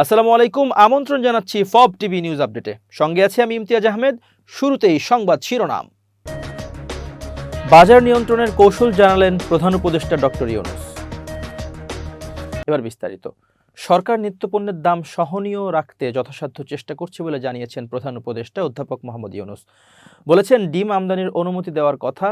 আসসালামু আলাইকুম, আমন্ত্রণ জানাচ্ছি ফব টিভি নিউজ আপডেটে। সঙ্গে আছি আমি ইমতিয়াজ আহমেদ, শুরুতেই সংবাদ শিরোনাম। বাজার নিয়ন্ত্রণের কৌশল জানালেন প্রধান উপদেষ্টা ডক্টর ইউনুস। এবার বিস্তারিত। সরকার নিত্যপণ্যের দাম সহনীয় রাখতে যথাসাধ্য চেষ্টা করছে বলে জানিয়েছেন প্রধান উপদেষ্টা অধ্যাপক মোহাম্মদ ইউনুস। বলেছেন, ডিম আমদানির অনুমতি দেওয়ার কথা,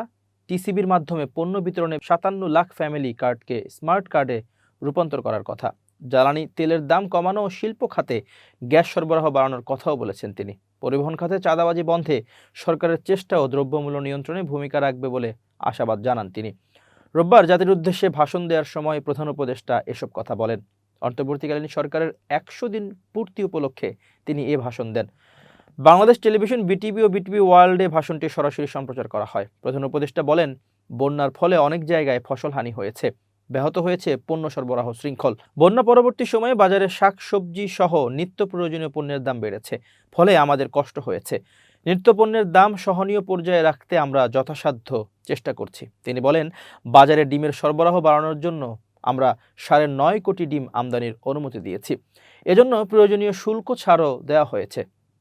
টিসিবির মাধ্যমে পণ্য বিতরণে সাতান্ন লাখ ফ্যামিলি কার্ডকে স্মার্ট কার্ডে রূপান্তর করার কথা। জ্বালানি তেলের দাম কমানো ও শিল্প খাতে গ্যাস সরবরাহ বাড়ানোর কথাও বলেছেন তিনি। পরিবহন খাতে চাঁদাবাজি বন্ধে সরকারের চেষ্টা ও দ্রব্যমূল্য নিয়ন্ত্রণে ভূমিকা রাখবে বলে আশাবাদ জানান তিনি। রোববার জাতির উদ্দেশ্যে ভাষণ দেওয়ার সময় প্রধান উপদেষ্টা এসব কথা বলেন। অন্তর্বর্তীকালীন সরকারের একশো দিন পূর্তি উপলক্ষে তিনি এ ভাষণ দেন। বাংলাদেশ টেলিভিশন, বিটিভি ও বিটিভি ওয়ার্ল্ডে ভাষণটি সরাসরি সম্প্রচার করা হয়। প্রধান উপদেষ্টা বলেন, বন্যার ফলে অনেক জায়গায় ফসল হানি হয়েছে। ব্যাহত হয়েছে পণ্য সরবরাহ শৃঙ্খল। বন্যা পরবর্তী সময়ে বাজারে শাক সবজি সহ নিত্য প্রয়োজনীয় পণ্যের দাম বেড়েছে, ফলে আমাদের কষ্ট হয়েছে। নিত্যপণ্যের দাম সহনীয় পর্যায়ে রাখতে আমরা যথাসাধ্য চেষ্টা করছি। তিনি বলেন, বাজারে ডিমের সরবরাহ বাড়ানোর জন্য আমরা সাড়ে নয় কোটি ডিম আমদানির অনুমতি দিয়েছি। এজন্য প্রয়োজনীয় শুল্ক ছাড়ও দেওয়া হয়েছে।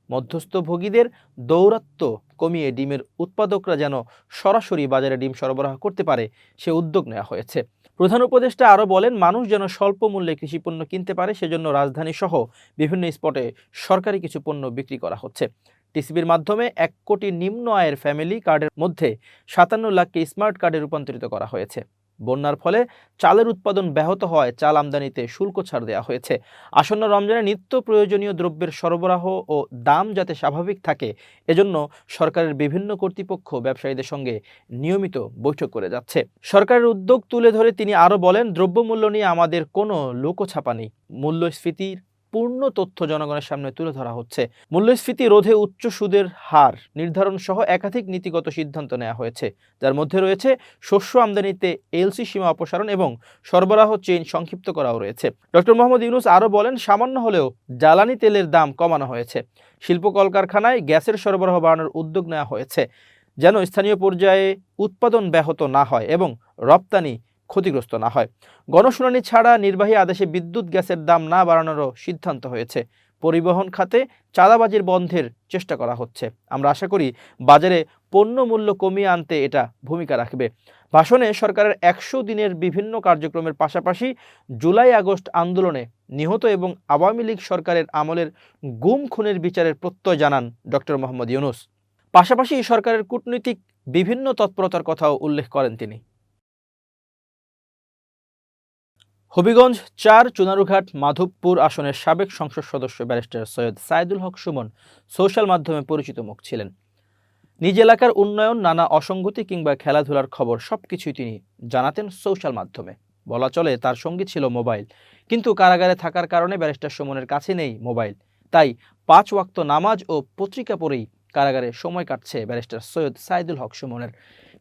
মধ্যস্থভোগীদের দৌরাত্ম্য কমিয়ে ডিমের উৎপাদকরা যেন সরাসরি বাজারে ডিম সরবরাহ করতে পারে, সে উদ্যোগ নেওয়া হয়েছে। প্রধান উপদেষ্টা আরও বলেন, মানুষ যেন স্বল্প মূল্যে কৃষিপণ্য কিনতে পারে, সেজন্য রাজধানী সহ বিভিন্ন স্পটে সরকারি কিছু পণ্য বিক্রি করা হচ্ছে। টিসিবির মাধ্যমে এক কোটি নিম্ন আয়ের ফ্যামিলি কার্ডের মধ্যে সাতান্ন লাখকে স্মার্ট কার্ডে রূপান্তরিত করা হয়েছে। বন্যার ফলে চালের উৎপাদন ব্যাহত হওয়ায় চাল আমদানিতে শুল্ক ছাড় দেওয়া হয়েছে। আসন্ন রমজানে নিত্য প্রয়োজনীয় দ্রব্যের সরবরাহ ও দাম যাতে স্বাভাবিক থাকে, এজন্য সরকারের বিভিন্ন কর্তৃপক্ষ ব্যবসায়ীদের সঙ্গে নিয়মিত বৈঠক করে যাচ্ছে। সরকারের উদ্যোগ তুলে ধরে তিনি আরও বলেন, দ্রব্যমূল্য নিয়ে আমাদের কোনো লোকছাপা নেই। মূল্যস্ফীতির পূর্ণ তথ্য জনগণের সামনে তুলে ধরা হচ্ছে। মূল্যস্ফীতি রোধে উচ্চ সুদের হার নির্ধারণ সহ একাধিক নীতিগত সিদ্ধান্ত নেওয়া হয়েছে। যার মধ্যে রয়েছে শস্য আমদানিতে এলসি সীমা অপসারণ এবং সরবরাহ চেইন সংক্ষিপ্ত করাও রয়েছে। ডক্টর মোহাম্মদ ইউনুস আরও বলেন, সামান্য হলেও জ্বালানি তেলের দাম কমানো হয়েছে। শিল্প কলকারখানায় গ্যাসের সরবরাহ বাড়ানোর উদ্যোগ নেওয়া হয়েছে, যেন স্থানীয় পর্যায়ে উৎপাদন ব্যাহত না হয় এবং রপ্তানি ক্ষতিগ্রস্ত না হয়। গণশুনানি ছাড়া নির্বাহী আদেশে বিদ্যুৎ গ্যাসের দাম না বাড়ানোরও সিদ্ধান্ত হয়েছে। পরিবহন খাতে চাঁদাবাজির বন্ধের চেষ্টা করা হচ্ছে। আমরা আশা করি বাজারে পণ্য মূল্য কমিয়ে আনতে এটা ভূমিকা রাখবে। ভাষণে সরকারের একশো দিনের বিভিন্ন কার্যক্রমের পাশাপাশি জুলাই আগস্ট আন্দোলনে নিহত এবং আওয়ামী লীগ সরকারের আমলের গুম খুনের বিচারের প্রত্যয় জানান ডক্টর মোহাম্মদ ইউনুস। পাশাপাশি সরকারের কূটনৈতিক বিভিন্ন তৎপরতার কথাও উল্লেখ করেন তিনি। হবিগঞ্জ চার, চুনারুঘাট, মাধবপুর আসনের সাবেক সংসদ সদস্য ব্যারিস্টার সৈয়দ সাইদুল হক সুমন সোশ্যাল মাধ্যমে পরিচিত মুখ ছিলেন। নিজ এলাকার উন্নয়ন, নানা অসঙ্গতি কিংবা খেলাধুলার খবর সবকিছুই তিনি জানাতেন সোশ্যাল মাধ্যমে। বলা চলে তার সঙ্গী ছিল মোবাইল, কিন্তু কারাগারে থাকার কারণে ব্যারিস্টার সুমনের কাছে নেই মোবাইল। তাই পাঁচ ওয়াক্ত নামাজ ও পত্রিকা পড়েই কারাগারে সময় কাটছে ব্যারিস্টার সৈয়দ সাইদুল হক সুমনের।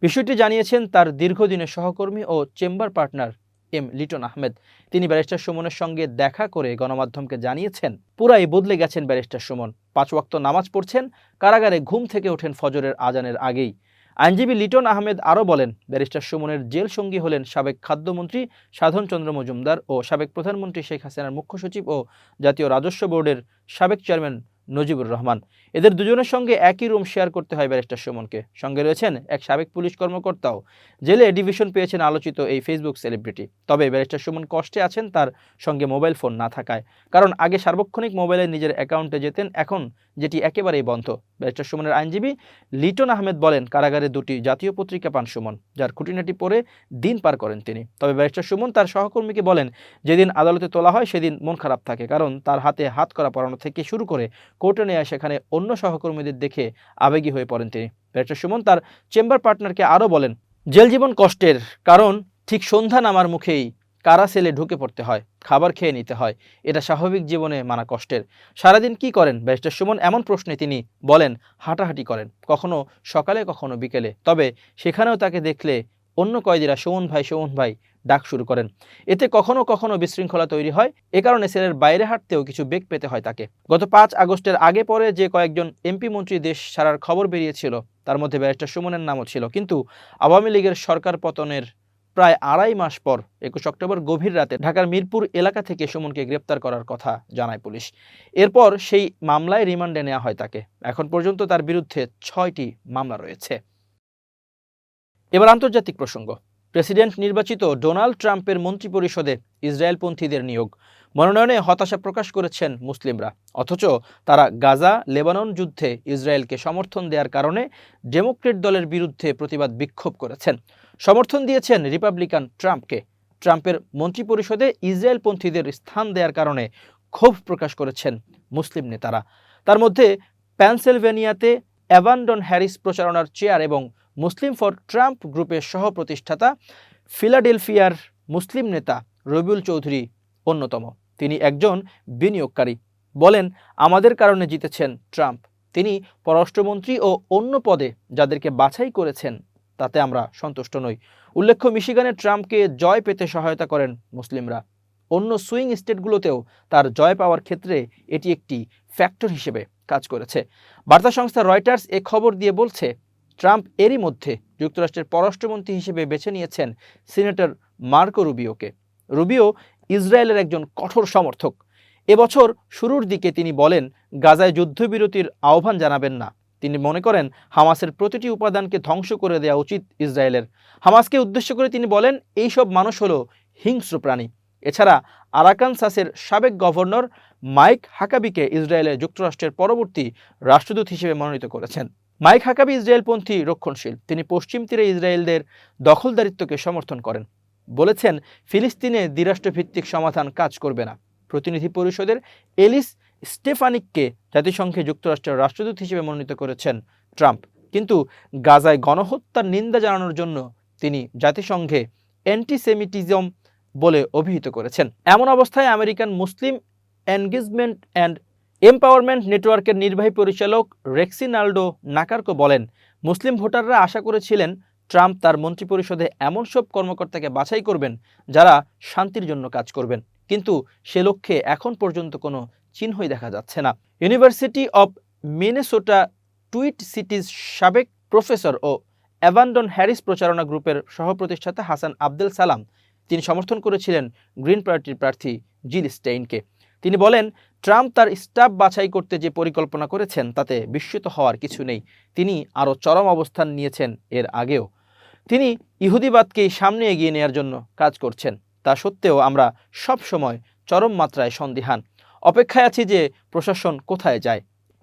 বিষয়টি জানিয়েছেন তার দীর্ঘদিনের সহকর্মী ও chamber partner M Liton Ahmed. তিনি ব্যারিস্টার সুমনের সঙ্গে দেখা করে গণমাধ্যমকে জানিয়েছেন, পুরাই বদলে গেছেন ব্যারিস্টার সুমন। পাঁচ ওয়াক্ত নামাজ পড়ছেন, কারাগারে ঘুম থেকে ওঠেন ফজরের আজানের আগেই। আইনজীবী লিটন আহমেদ আরও বলেন, ব্যারিস্টার সুমনের জেল সঙ্গী হলেন সাবেক খাদ্যমন্ত্রী সাধন চন্দ্র মজুমদার ও সাবেক প্রধানমন্ত্রী শেখ হাসিনার মুখ্য সচিব ও জাতীয় রাজস্ব বোর্ডের সাবেক চেয়ারম্যান নজিবুর রহমান। এদের দুজনের সঙ্গে একই রুম শেয়ার করতে হয় ব্যারিস্টার সুমনকে। সঙ্গে রয়েছেন এক সাবেক পুলিশ কর্মকর্তাও। জেলে ডিভিশন পেয়েছেন আলোচিত এই ফেসবুক সেলিব্রিটি। তবে ব্যারিস্টার সুমন কষ্টে আছেন তার সঙ্গে মোবাইল ফোন না থাকায়। কারণ আগে সার্বক্ষণিক মোবাইলে নিজের অ্যাকাউন্টে যেতেন, এখন যেটি একেবারেই বন্ধ। ব্যারিস্টার সুমনের আইনজীবী লিটন আহমেদ বলেন, কারাগারে দুটি জাতীয় পত্রিকা পান সুমন, যার খুঁটিনাটি পরে দিন পার করেন তিনি। তবে ব্যারিস্টার সুমন তার সহকর্মীকে বলেন, যেদিন আদালতে তোলা হয়, সেদিন মন খারাপ থাকে। কারণ তার হাতে হাত করা পড়ানো থেকে শুরু করে কোর্টে নেওয়া সেখানে অন্য সহকর্মীদের দেখে আবেগী হয়ে পড়েন তিনি। ব্যারিস্টার সুমন তার চেম্বার পার্টনারকে আরও বলেন, জেল জীবন কষ্টের কারণ ঠিক সন্ধ্যা নামার মুখেই কারা সেলে ঢুকে পড়তে হয়, খাবার খেয়ে নিতে হয়, এটা স্বাভাবিক জীবনে মানা কষ্টের। সারাদিন কি করেন? ব্যারিস্টার সুমন এমন প্রশ্নে তিনি বলেন, হাঁটাহাঁটি করেন, কখনো সকালে, কখনো বিকেলে। তবে সেখানেও তাকে দেখলে অন্য কয়েদিরা সুমন ভাই সুমন ভাই, ডাক শুরু করেন। এতে কখনো কখনো বিশৃঙ্খলা তৈরি হয়। এ কারণে সেলের বাইরে হাঁটতেও কিছু বেগ পেতে হয় তাকে। গত পাঁচ আগস্টের আগে পরে যে কয়েকজন এমপি মন্ত্রী দেশ ছাড়ার খবর বেরিয়েছিল, তার মধ্যে ব্যারিস্টার সুমনের নামও ছিল। কিন্তু আওয়ামী লীগের সরকার পতনের প্রায় আড়াই মাস পর, একুশ অক্টোবর গভীর রাতে ঢাকার মিরপুর এলাকা থেকে সুমনকে গ্রেপ্তার করার কথা জানায় পুলিশ। এরপর সেই মামলায় রিমান্ডে নেওয়া হয় তাকে। এখন পর্যন্ত তার বিরুদ্ধে ছয়টি মামলা রয়েছে। এবার আন্তর্জাতিক প্রসঙ্গ। প্রেসিডেন্ট নির্বাচিত ডোনাল্ড ট্রাম্পের মন্ত্রিপরিষদে ইসরায়েলপন্থীদের নিয়োগ। মনোনয়নে হতাশা প্রকাশ করেছেন মুসলিমরা। অথচ তারা গাজা, লেবানন যুদ্ধে ইসরায়েলকে সমর্থন দেওয়ার কারণে ডেমোক্রেট দলের বিরুদ্ধে প্রতিবাদ বিক্ষোভ করেছেন। সমর্থন দিয়েছেন রিপাবলিকান ট্রাম্পকে। ট্রাম্পের মন্ত্রিপরিষদে ইসরায়েলপন্থীদের স্থান দেওয়ার কারণে ক্ষোভ প্রকাশ করেছেন মুসলিম নেতারা। তার মধ্যে পেনসিলভেনিয়াতে অ্যাভান্ডন হ্যারিস প্রচারণার চেয়ার এবং মুসলিম ফর ট্রাম্প গ্রুপের সহ প্রতিষ্ঠাতা ফিলাডেলফিয়ার মুসলিম নেতা রবিউল চৌধুরী অন্যতম। তিনি একজন বিনিয়োগকারী। বলেন, আমাদের কারণে জিতেছেন ট্রাম্প। তিনি পররাষ্ট্রমন্ত্রী ও অন্য পদে যাদেরকে বাছাই করেছেন, তাতে আমরা সন্তুষ্ট নই। উল্লেখ্য, মিশিগানে ট্রাম্পকে জয় পেতে সহায়তা করেন মুসলিমরা। অন্য সুইং স্টেটগুলোতেও তার জয় পাওয়ার ক্ষেত্রে এটি একটি ফ্যাক্টর হিসেবে কাজ করেছে। বার্তা সংস্থা রয়টার্স এ খবর দিয়ে বলছে ট্রাম্প এরই মধ্যে যুক্তরাষ্ট্রের পররাষ্ট্রমন্ত্রী হিসেবে বেছে নিয়েছেন সিনেটর মার্কো রুবিওকে। রুবিও ইসরায়েলের একজন কঠোর সমর্থক। এবছর শুরুর দিকে তিনি বলেন, গাজায় যুদ্ধবিরতির আহ্বান জানাবেন না। তিনি মনে করেন, হামাসের প্রতিটি উপাদানকে ধ্বংস করে দেওয়া উচিত ইসরায়েলের। হামাসকে উদ্দেশ্য করে তিনি বলেন এইসব মানুষ হলো হিংস্র প্রাণী। এছাড়া আরাকানসাসের সাবেক গভর্নর মাইক হাকাবিকে ইসরায়েলে যুক্তরাষ্ট্রের পরবর্তী রাষ্ট্রদূত হিসেবে মনোনীত করেছেন। মাইক হাকাবি ইসরায়েলপন্থী রক্ষণশীল। তিনি পশ্চিম তীরে ইসরায়েলদের দখলদারিত্বকে সমর্থন করেন। বলেছেন, ফিলিস্তিনে দ্বিরাষ্ট্রভিত্তিক সমাধান কাজ করবে না। প্রতিনিধি পরিষদের এলিস স্টেফানিককে জাতিসংঘে যুক্তরাষ্ট্রের রাষ্ট্রদূত হিসেবে মনোনীত করেছেন ট্রাম্প। কিন্তু গাজায় গণহত্যার নিন্দা জানানোর জন্য তিনি জাতিসংঘে অ্যান্টিসেমিটিজম বলে অভিহিত করেছেন। এমন অবস্থায় American Muslim Engagement and Empowerment নেটওয়ার্কের নির্বাহী পরিচালক রেক্সিনাল্ডো নাকারকো বলেন, মুসলিম ভোটাররা আশা করেছিলেন ট্রাম্প তার মন্ত্রিপরিষদে এমন সব কর্মকর্তাকে বাছাই করবেন যারা শান্তির জন্য কাজ করবেন। কিন্তু সে লক্ষ্যে এখন পর্যন্ত কোনো চিহ্নই দেখা যাচ্ছে না। University of Minnesota Twin Cities সাবেক প্রফেসর ও অ্যাভান্ডন হ্যারিস প্রচারণা গ্রুপের সহপ্রতিষ্ঠাতা হাসান আব্দুল সালাম তিনি সমর্থন করেছিলেন গ্রিন পার্টির প্রার্থী জিল স্টেইনকে। তিনি বলেন ট্রাম্প তার স্টাফ বাছাই করতে যে পরিকল্পনা করেছেন, তাতে বিস্মিত হওয়ার কিছু নেই। তিনি আরও চরম অবস্থান নিয়েছেন এর আগেও। তিনি ইহুদিবাদকে সামনে এগিয়ে নেওয়ার জন্য কাজ করছেন। তা সত্ত্বেও আমরা সব সময় চরম মাত্রায় সন্দিহান। অপেক্ষায় আছি যে প্রশাসন কোথায় যায়।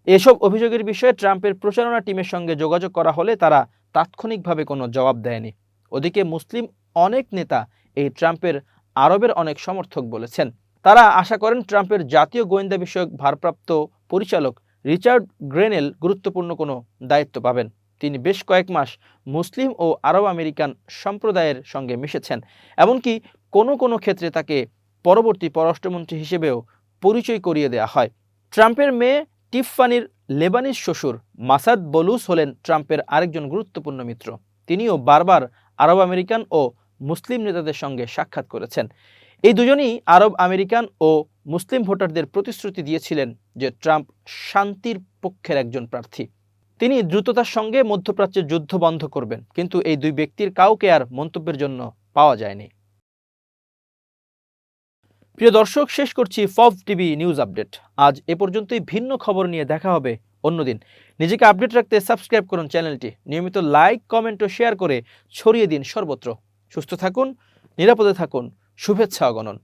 এসব অভিযোগের বিষয়ে ট্রাম্পের প্রচারণা টিমের সঙ্গে যোগাযোগ করা হলে তারা তাৎক্ষণিকভাবে কোনো জবাব দেয়নি। ওদিকে মুসলিম অনেক নেতা এই ট্রাম্পের আরবের অনেক সমর্থক বলেছেন। তারা আশা করেন ট্রাম্পের জাতীয় গোয়েন্দা বিষয়ক ভারপ্রাপ্ত পরিচালক রিচার্ড গ্রেনেল গুরুত্বপূর্ণ কোনো দায়িত্ব পাবেন। তিনি বেশ কয়েক মাস মুসলিম ও আরব আমেরিকান সম্প্রদায়ের সঙ্গে মিশেছেন, এমনকি কোনো কোনো ক্ষেত্রে তাকে পরবর্তী পররাষ্ট্রমন্ত্রী হিসেবেও পরিচয় করিয়ে দেওয়া হয়। ট্রাম্পের মেয়ে টিফফানির লেবানিজ শ্বশুর মাসাদ বলুস হলেন ট্রাম্পের আরেকজন গুরুত্বপূর্ণ মিত্র। তিনিও বারবার আরব আমেরিকান ও মুসলিম নেতাদের সঙ্গে সাক্ষাৎ করেছেন। এই দুজনই আরব আমেরিকান ও মুসলিম ভোটারদের প্রতিশ্রুতি দিয়েছিলেন যে ট্রাম্প শান্তির পক্ষের একজন প্রার্থী। তিনি দ্রুততার সঙ্গে মধ্যপ্রাচ্যের যুদ্ধ বন্ধ করবেন, কিন্তু এই দুই ব্যক্তির কাউকে আর মন্তব্যের জন্য পাওয়া যায়নি। প্রিয় দর্শক, শেষ করছি ফব টিভি নিউজ আপডেট। আজ এ পর্যন্তই ভিন্ন খবর নিয়ে দেখা হবে অন্যদিন নিজেকে আপডেট রাখতে সাবস্ক্রাইব করুন চ্যানেলটি। নিয়মিত লাইক, কমেন্ট ও শেয়ার করে ছড়িয়ে দিন সর্বত্র। সুস্থ থাকুন, নিরাপদে থাকুন। শুভেচ্ছা অগণন।